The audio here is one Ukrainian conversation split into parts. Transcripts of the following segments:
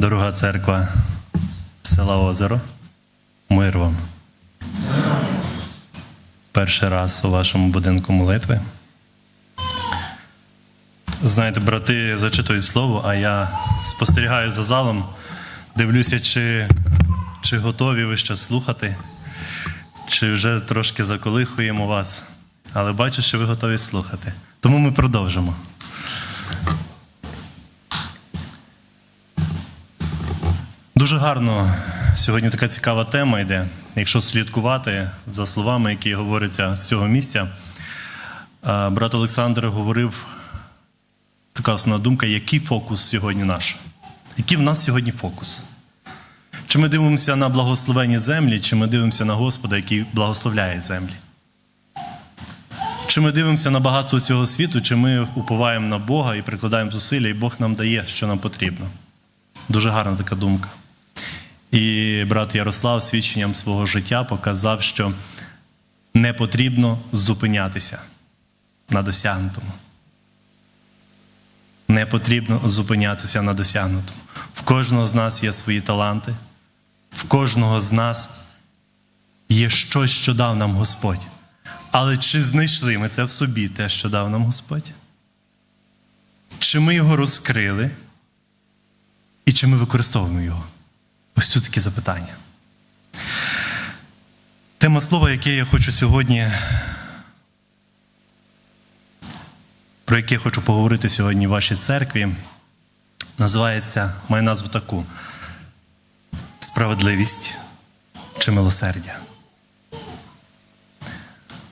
Дорога церква села Озеро. Мир вам. Перший раз у вашому будинку молитви. Знаєте, брати зачитують слово, а я спостерігаю за залом, дивлюся, чи, чи готові ви ще слухати, чи вже трошки заколихуємо вас. Але бачу, що ви готові слухати. Тому ми продовжимо. Дуже гарно сьогодні така цікава тема йде. Якщо слідкувати за словами, які говоряться з цього місця, брат Олександр говорив така основна думка, який фокус сьогодні наш? Який в нас сьогодні фокус? Чи ми дивимося на благословені землі, чи ми дивимося на Господа, який благословляє землі? Чи ми дивимося на багатство цього світу, чи ми уповаємо на Бога і прикладаємо зусилля, і Бог нам дає, що нам потрібно? Дуже гарна така думка. І брат Ярослав свідченням свого життя показав, що не потрібно зупинятися на досягнутому. Не потрібно зупинятися на досягнутому. В кожного з нас є свої таланти, в кожного з нас є щось, що дав нам Господь. Але чи знайшли ми це в собі, те, що дав нам Господь? Чи ми його розкрили? І чи ми використовуємо його? Ось тут такі запитання. Тема слова, яке я хочу сьогодні, про яке я хочу поговорити сьогодні в вашій церкві, називається, має назву таку: Справедливість чи милосердя.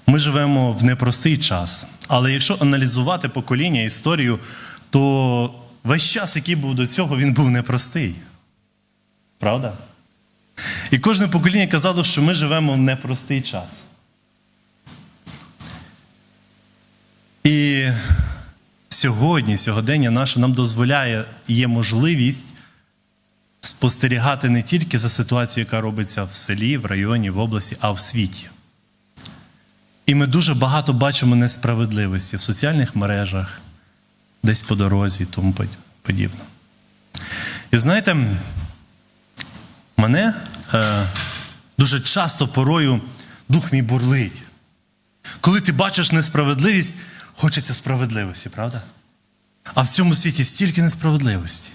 Ми живемо в непростий час, але якщо аналізувати покоління, історію, то весь час, який був до цього, він був непростий. Правда? І кожне покоління казало, що ми живемо в непростий час. І сьогодні, сьогодення наше нам дозволяє, є можливість спостерігати не тільки за ситуацією, яка робиться в селі, в районі, в області, а в світі. І ми дуже багато бачимо несправедливості в соціальних мережах, десь по дорозі і тому подібне. І знаєте, мене е, дуже часто порою дух мій бурлить. Коли ти бачиш несправедливість, хочеться справедливості, правда? А в цьому світі стільки несправедливості.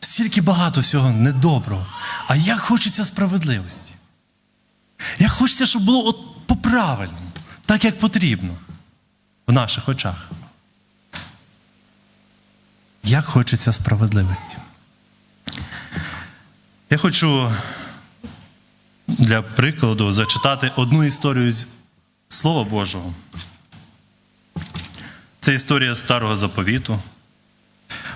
Стільки багато всього недоброго. А як хочеться справедливості? Як хочеться, щоб було от по-правильному, так як потрібно в наших очах. Як хочеться справедливості. Я хочу для прикладу зачитати одну історію з Слова Божого. Це історія старого заповіту.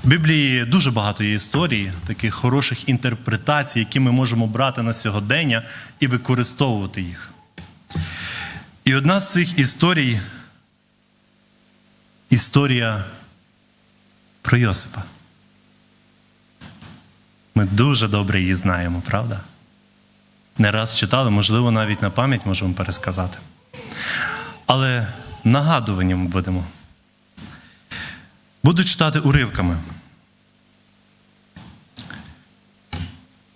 В Біблії дуже багато є історій, таких хороших інтерпретацій, які ми можемо брати на сьогодення і використовувати їх. І одна з цих історій історія про Йосипа. Ми дуже добре її знаємо, правда? Не раз читали, можливо, навіть на пам'ять можемо пересказати. Але нагадування ми будемо. Буду читати уривками.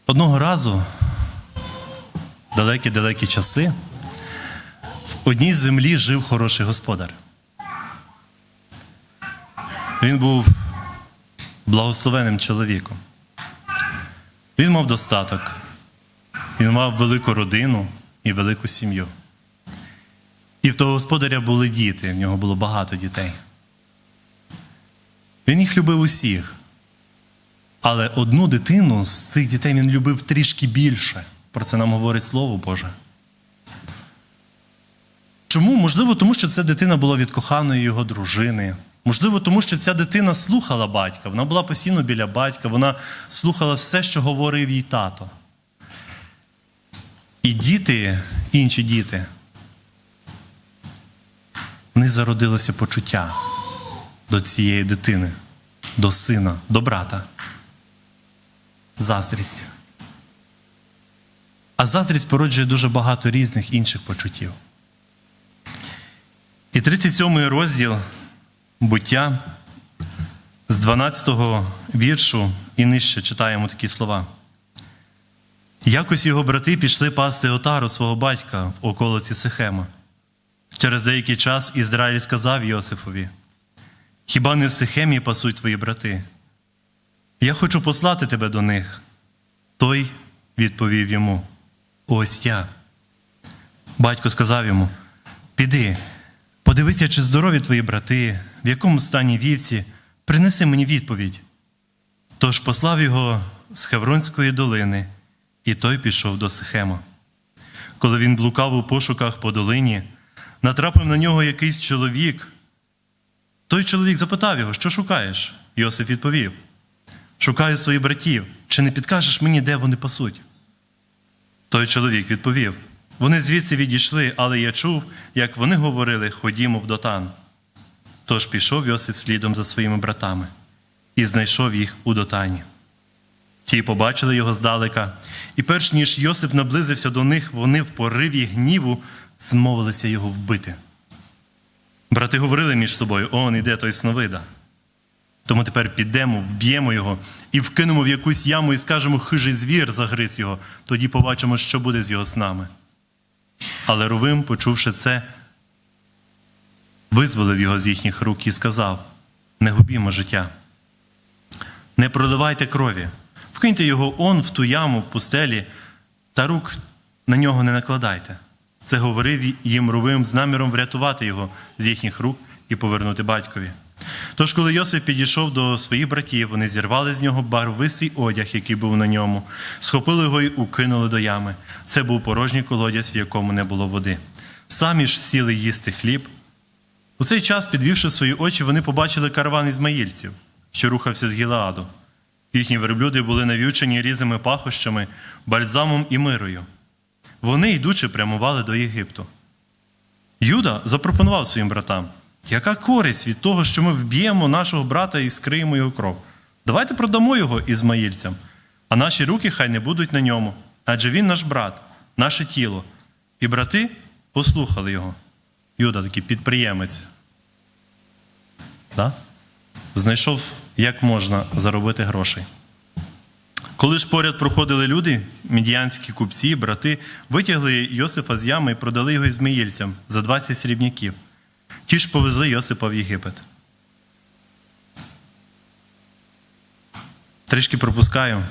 Одного разу, далекі-далекі часи, в одній землі жив хороший господар. Він був благословенним чоловіком. Він мав достаток, він мав велику родину і велику сім'ю. І в того господаря були діти, в нього було багато дітей. Він їх любив усіх. Але одну дитину з цих дітей він любив трішки більше. Про це нам говорить Слово Боже. Чому? Можливо, тому що ця дитина була від коханої його дружини. Можливо, тому що ця дитина слухала батька, вона була постійно біля батька, вона слухала все, що говорив їй тато. І діти, інші діти, в них зародилося почуття до цієї дитини, до сина, до брата. Заздрість. А заздрість породжує дуже багато різних інших почуттів. І 37 розділ буття з 12 віршу і нижче читаємо такі слова. Якось його брати пішли пасти отару свого батька в околиці Сихема. Через деякий час Ізраїль сказав Йосифові: Хіба не в Сихемі пасуть твої брати? Я хочу послати тебе до них. Той відповів йому: Ось я. Батько сказав йому: Піди, подивися, чи здорові твої брати, в якому стані вівці, принеси мені відповідь. Тож послав його з Хевронської долини, і той пішов до Сихема. Коли він блукав у пошуках по долині, натрапив на нього якийсь чоловік. Той чоловік запитав його, що шукаєш? Йосиф відповів: Шукаю своїх братів. Чи не підкажеш мені, де вони пасуть? Той чоловік відповів: Вони звідси відійшли, але я чув, як вони говорили: Ходімо в дотан. Тож пішов Йосиф слідом за своїми братами і знайшов їх у дотані. Ті побачили його здалека, і перш ніж Йосип наблизився до них, вони в пориві гніву змовилися його вбити. Брати говорили між собою: он іде той сновида. Тому тепер підемо, вб'ємо його і вкинемо в якусь яму і скажемо, хижий звір загриз його, тоді побачимо, що буде з його снами. Але Рувим, почувши це, визволив його з їхніх рук і сказав: Не губімо життя, не проливайте крові, вкиньте його он в ту яму в пустелі, та рук на нього не накладайте. Це говорив їм Рувим з наміром врятувати його з їхніх рук і повернути батькові. Тож, коли Йосип підійшов до своїх братів, вони зірвали з нього барвистий одяг, який був на ньому, схопили його і укинули до ями. Це був порожній колодязь, в якому не було води. Самі ж сіли їсти хліб. У цей час, підвівши свої очі, вони побачили караван ізмаїльців, що рухався з Гілааду. Їхні верблюди були нав'ючені різними пахощами, бальзамом і мирою. Вони, йдучи, прямували до Єгипту. Юда запропонував своїм братам, яка користь від того, що ми вб'ємо нашого брата і скриємо його кров? Давайте продамо його ізмаїльцям, а наші руки хай не будуть на ньому, адже він наш брат, наше тіло. І брати послухали його. Юда такий підприємець. Да? Знайшов, як можна заробити грошей. Коли ж поряд проходили люди, мідіянські купці, брати, витягли Йосифа з ями і продали його ізмаїльцям за 20 срібняків. Ті ж повезли Йосипа в Єгипет. Трішки пропускаю.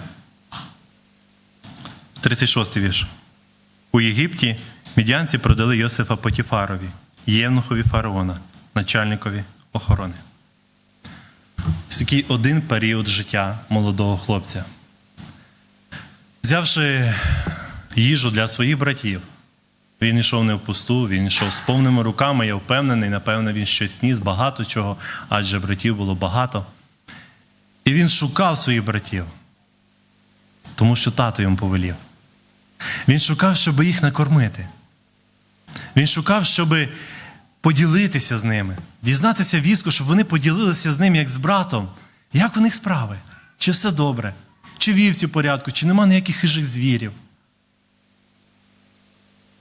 36 вірш. У Єгипті мідянці продали Йосифа Потіфарові, євнухові фараона, начальникові охорони. Ось такий один період життя молодого хлопця. Взявши їжу для своїх братів, він йшов не впусту, він йшов з повними руками, я впевнений, напевно, він щось ніс, багато чого, адже братів було багато. І він шукав своїх братів, тому що тато йому повелів. Він шукав, щоб їх накормити. Він шукав, щоб поділитися з ними, дізнатися віску, щоб вони поділилися з ним як з братом. Як у них справи? Чи все добре? Чи вівці в порядку, чи нема ніяких хижих звірів?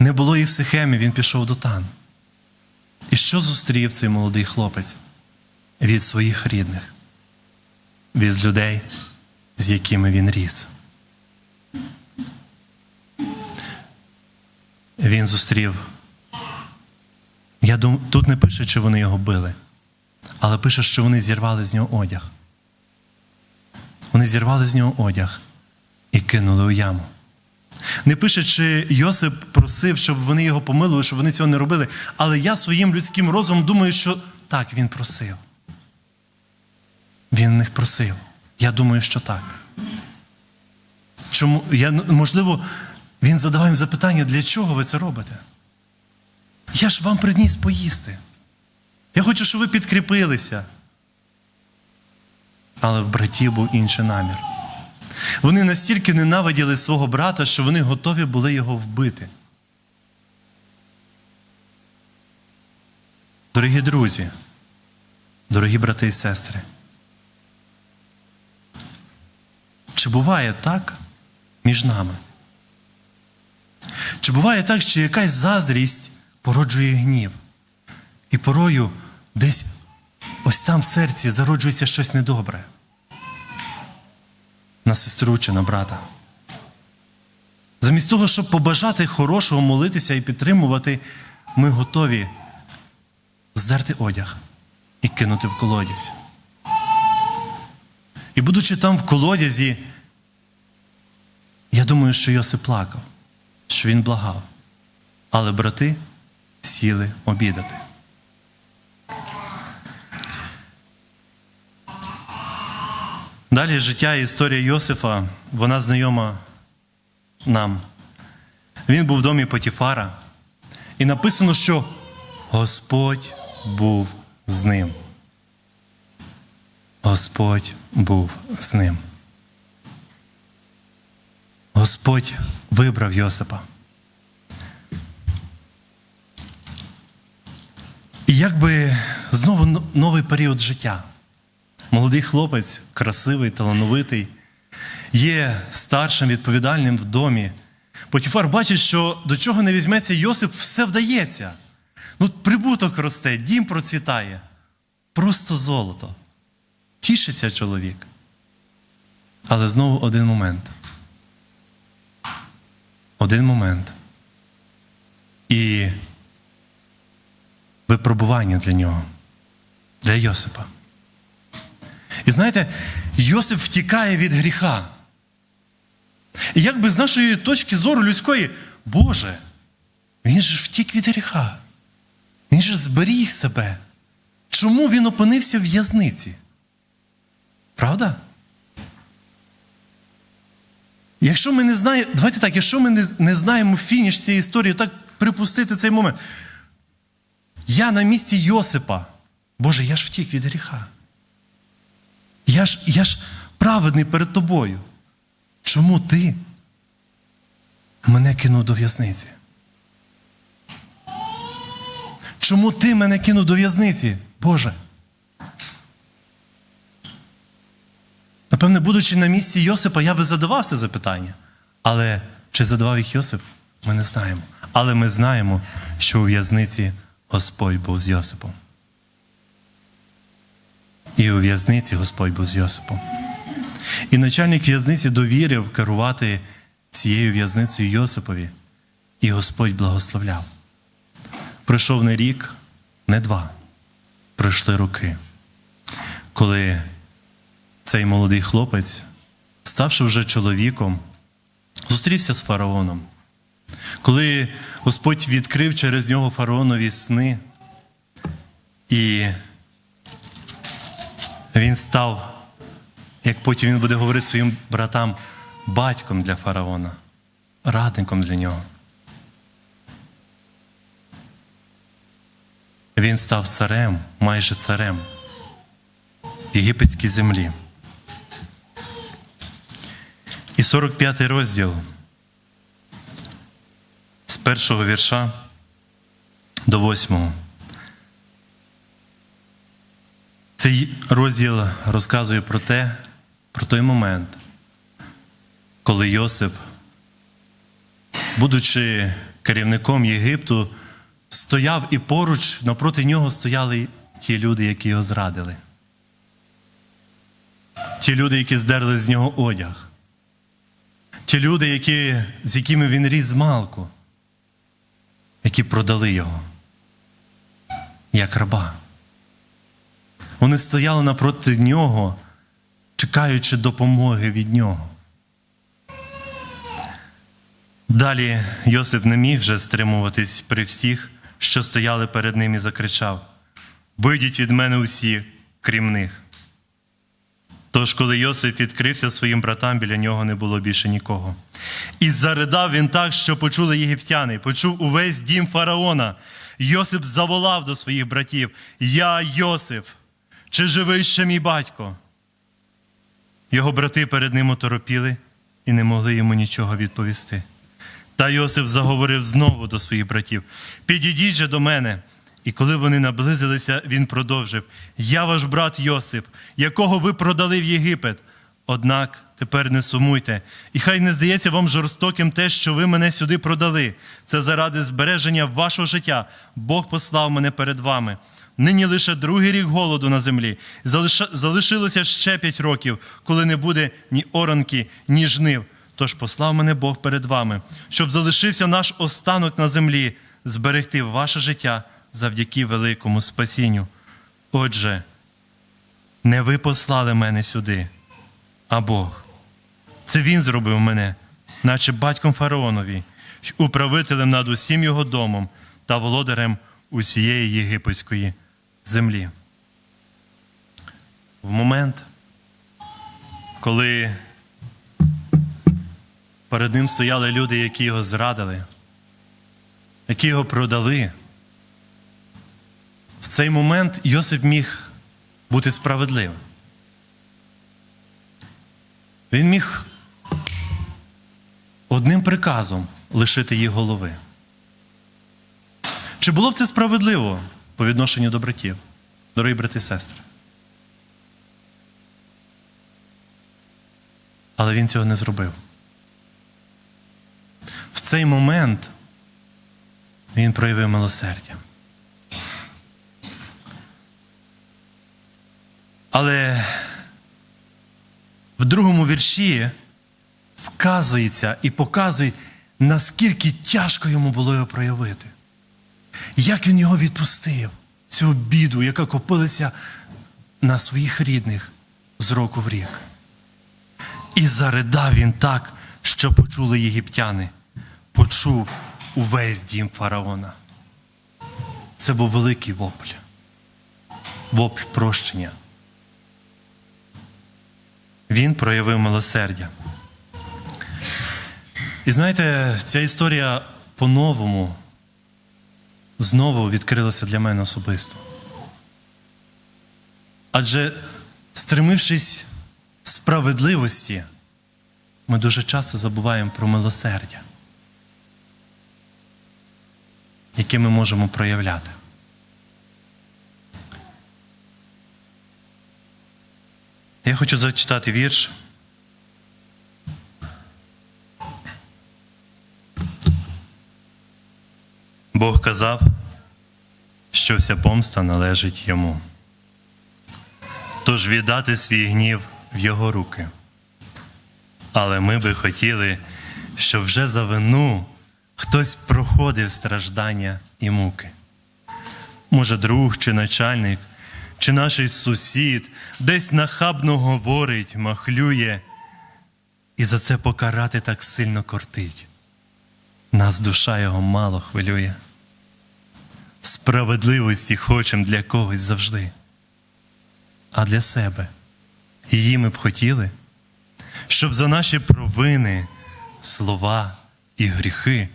Не було і в Сихемі, він пішов до Тан. І що зустрів цей молодий хлопець? Від своїх рідних, від людей, з якими він ріс. Він зустрів. Я дум... Тут не пише, чи вони його били, але пише, що вони зірвали з нього одяг. Вони зірвали з нього одяг і кинули у яму. Не пише, чи Йосип просив, щоб вони його помилували, щоб вони цього не робили. Але я своїм людським розумом думаю, що так, він просив. Він них просив. Я думаю, що так. Чому? Я, Можливо, він задавав їм запитання, для чого ви це робите? Я ж вам приніс поїсти. Я хочу, щоб ви підкріпилися. Але в братів був інший намір. Вони настільки ненавиділи свого брата, що вони готові були його вбити. Дорогі друзі, дорогі брати і сестри, чи буває так між нами? Чи буває так, що якась заздрість породжує гнів? І порою десь ось там в серці зароджується щось недобре? На сестру чи на брата. Замість того, щоб побажати хорошого, молитися і підтримувати, ми готові здерти одяг і кинути в колодязь. І будучи там в колодязі, я думаю, що Йосип плакав, що він благав. Але брати сіли обідати. Далі життя і історія Йосифа, вона знайома нам. Він був в домі Потіфара, і написано, що Господь був з ним. Господь був з ним. Господь вибрав Йосипа. І якби знову новий період життя. Молодий хлопець, красивий, талановитий, є старшим відповідальним в домі. Потіфар бачить, що до чого не візьметься Йосип, все вдається. Ну, прибуток росте, дім процвітає. Просто золото. Тішиться чоловік. Але знову один момент. Один момент. І випробування для нього, для Йосипа. І знаєте, Йосип втікає від гріха. І якби з нашої точки зору людської, Боже, він же втік від гріха. Він же зберіг себе. Чому він опинився в в'язниці? Правда? Якщо ми не знаємо, давайте так, якщо ми не, не знаємо фініш цієї історії, так припустити цей момент. Я на місці Йосипа. Боже, я ж втік від гріха. Я ж, я ж праведний перед тобою. Чому ти мене кинув до в'язниці? Чому ти мене кинув до в'язниці, Боже? Напевне, будучи на місці Йосипа, я би задавав це запитання. Але чи задавав їх Йосип, ми не знаємо. Але ми знаємо, що у в'язниці Господь був з Йосипом. І у в'язниці Господь був з Йосипом. І начальник в'язниці довірив керувати цією в'язницею Йосипові, і Господь благословляв. Пройшов не рік, не два. Пройшли роки, коли цей молодий хлопець, ставши вже чоловіком, зустрівся з фараоном. Коли Господь відкрив через нього фараонові сни, і він став, як потім він буде говорити своїм братам, батьком для фараона, радником для нього. Він став царем, майже царем єгипетській землі. І 45 розділ з першого вірша до восьмого. Цей розділ розказує про те, про той момент, коли Йосип, будучи керівником Єгипту, стояв і поруч напроти нього стояли ті люди, які його зрадили. Ті люди, які здерли з нього одяг. Ті люди, які, з якими він ріс з малку, які продали його як раба. Вони стояли напроти нього, чекаючи допомоги від нього. Далі Йосип не міг вже стримуватись при всіх, що стояли перед ним і закричав: Вийдіть від мене усі, крім них. Тож, коли Йосип відкрився своїм братам, біля нього не було більше нікого. І заридав він так, що почули єгиптяни, почув увесь дім фараона. Йосип заволав до своїх братів: Я Йосип, чи живий ще мій батько? Його брати перед ним оторопіли і не могли йому нічого відповісти. Та Йосип заговорив знову до своїх братів: Підійдіть же до мене. І коли вони наблизилися, він продовжив: Я ваш брат Йосип, якого ви продали в Єгипет. Однак тепер не сумуйте, і хай не здається вам жорстоким те, що ви мене сюди продали. Це заради збереження вашого життя. Бог послав мене перед вами. Нині лише другий рік голоду на землі. Залишилося ще п'ять років, коли не буде ні оранки, ні жнив. Тож послав мене Бог перед вами, щоб залишився наш останок на землі, зберегти ваше життя завдяки великому спасінню. Отже, не ви послали мене сюди, а Бог. Це Він зробив мене, наче батьком фараонові, управителем над усім його домом та володарем усієї єгипетської землі. В момент, коли перед ним стояли люди, які його зрадили, які його продали, в цей момент Йосип міг бути справедливим. Він міг одним приказом лишити їх голови. Чи було б це справедливо по відношенню до братів, дорогі брати і сестри? Але він цього не зробив. В цей момент він проявив милосердя. Але в другому вірші вказується і показує, наскільки тяжко йому було його проявити. Як він його відпустив, цю біду, яка копилася на своїх рідних з року в рік. І заридав він так, що почули єгиптяни, почув увесь дім фараона. Це був великий вопль, вопль прощення. Він проявив милосердя. І знаєте, ця історія по-новому знову відкрилася для мене особисто. Адже, стремившись справедливості, ми дуже часто забуваємо про милосердя, яке ми можемо проявляти. Я хочу зачитати вірш. Бог казав, що вся помста належить йому. Тож віддати свій гнів в його руки. Але ми би хотіли, щоб вже за вину хтось проходив страждання і муки. Може, друг чи начальник, чи наш сусід десь нахабно говорить, махлює, і за це покарати так сильно кортить. Нас душа його мало хвилює. Справедливості хочем для когось завжди, а для себе її ми б хотіли, щоб за наші провини, слова і гріхи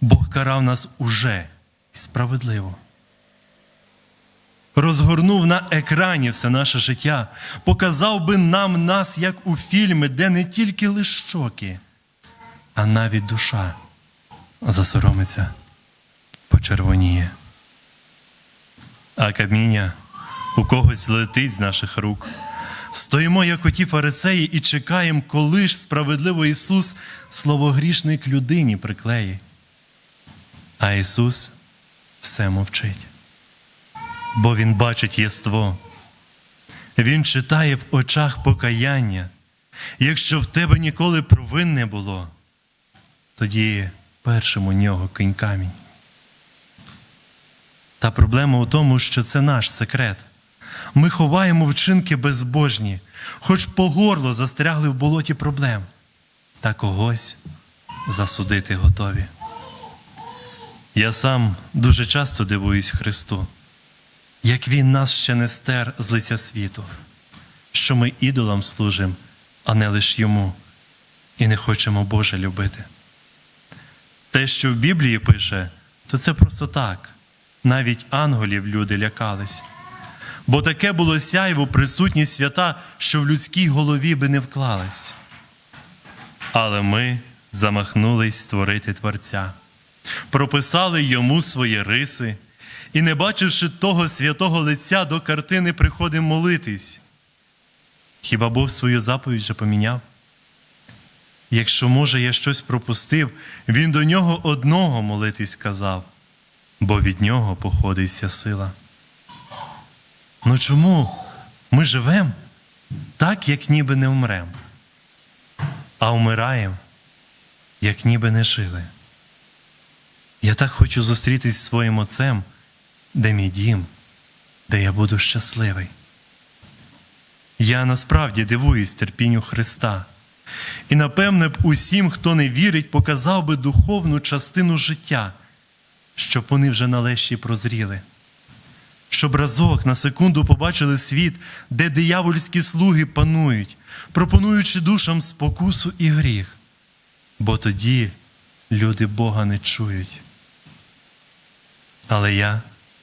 Бог карав нас уже справедливо. Розгорнув на екрані все наше життя, показав би нам нас, як у фільмі, де не тільки лиш щоки, а навіть душа засоромиться, почервоніє. А каміння у когось летить з наших рук. Стоїмо, як оті фарисеї, і чекаємо, коли ж справедливо Ісус словогрішник людині приклеїть. А Ісус все мовчить, бо Він бачить єство. Він читає в очах покаяння. Якщо в тебе ніколи провин не було, тоді першим у нього кинь камінь. Та проблема у тому, що це наш секрет. Ми ховаємо вчинки безбожні, хоч по горло застрягли в болоті проблем, та когось засудити готові. Я сам дуже часто дивуюсь Христу, як Він нас ще не стер з лиця світу, що ми ідолам служимо, а не лиш йому, і не хочемо Боже любити. Те, що в Біблії пише, то це просто так. Навіть ангелів люди лякались. Бо таке було сяйво присутність свята, що в людській голові би не вклалась. Але ми замахнулись створити Творця, прописали йому свої риси, і, не бачивши того святого лиця, до картини приходимо молитись. Хіба Бог свою заповідь вже поміняв? Якщо, може, я щось пропустив, він до нього одного молитись сказав, бо від нього походить вся сила. Ну чому ми живемо так, як ніби не вмрем, а вмираємо, як ніби не жили? Я так хочу зустрітись зі своїм отцем, де мій дім, де я буду щасливий. Я насправді дивуюсь терпінню Христа. І напевне б усім, хто не вірить, показав би духовну частину життя, щоб вони вже нарешті прозріли. Щоб разок на секунду побачили світ, де диявольські слуги панують, пропонуючи душам спокусу і гріх. Бо тоді люди Бога не чують. Але я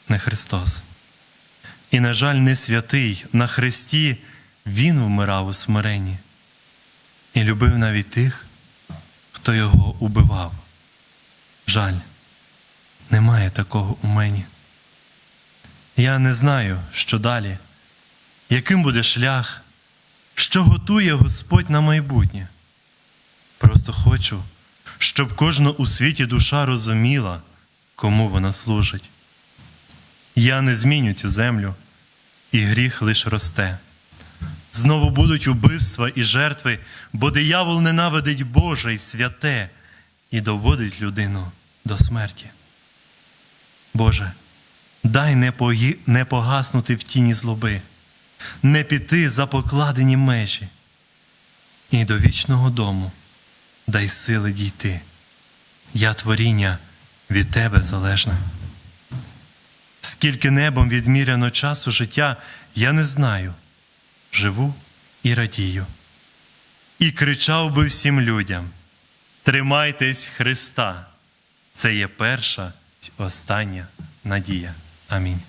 не Христос. І, на жаль, не святий на Христі Він вмирав у смиренні і любив навіть тих, хто його убивав. Жаль, немає такого у мені. Я не знаю, що далі, яким буде шлях, що готує Господь на майбутнє. Просто хочу, щоб кожна у світі душа розуміла, кому вона служить. Я не зміню цю землю, і гріх лиш росте. Знову будуть убивства і жертви, бо диявол ненавидить Боже й святе і доводить людину до смерті. Боже, дай не, погаснути в тіні злоби, не піти за покладені межі, і до вічного дому дай сили дійти. Я творіння від Тебе залежне. Скільки небом відміряно часу життя, я не знаю. Живу і радію. І кричав би всім людям: Тримайтесь Христа! Це є перша остання надія. Амінь.